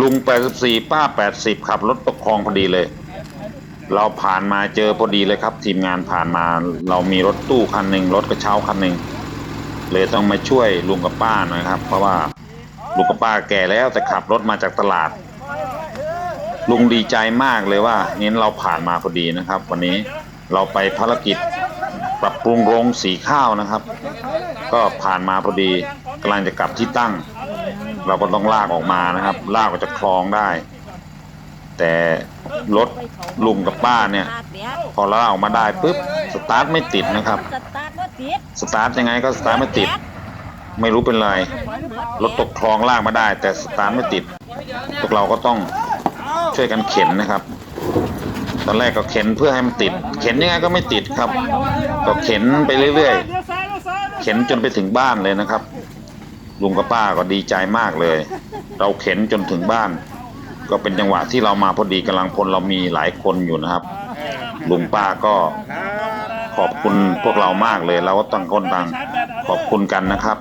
ลุง 84 ป้า 80 ขับรถตกคลองพอดีเลย เราผ่านมาเจอพอดีเลยครับ ทีมงานผ่านมาเรามีรถตู้คันหนึ่งรถกระเช้าคันหนึ่งเลยต้องมาช่วยลุงกับป้าหน่อยครับ เพราะว่าลุงกับป้าแก่แล้วแต่ขับรถมาจากตลาด ลุงดีใจมากเลยว่าเน้นเราผ่านมาพอดีนะครับ วันนี้เราไปภารกิจปรับปรุงโรงสีข้าวนะครับ ก็ผ่านมาพอดีกำลังจะกลับที่ตั้ง เราก็ต้องลากออกมานะครับ ลากออกจากคลองได้ แต่รถลุงกับป้าเนี่ย พอเราลากออกมาได้ปุ๊บสตาร์ทไม่ติดนะครับสตาร์ทบ่ติดสตาร์ทยังไงก็สตาร์ทไม่ติด ไม่รู้เป็นไร รถตกคลองลากมาได้ แต่สตาร์ทไม่ติด พวกเราก็ต้องช่วยกันเข็นนะครับ ตอนแรกก็เข็นเพื่อให้มันติด เข็นยังไงก็ไม่ติดครับ ก็เข็นไปเรื่อยๆ เข็นจนไปถึงบ้านเลยนะครับ ลุงกับป้าก็ดีใจมากเลย เราเข็นจนถึงบ้าน ก็เป็นจังหวะที่เรามาพอดีกำลังพลเรามีหลายคนอยู่นะครับ ลุงป้าก็ขอบคุณพวกเรามากเลย เราก็ต่างคนต่างขอบคุณกันนะครับ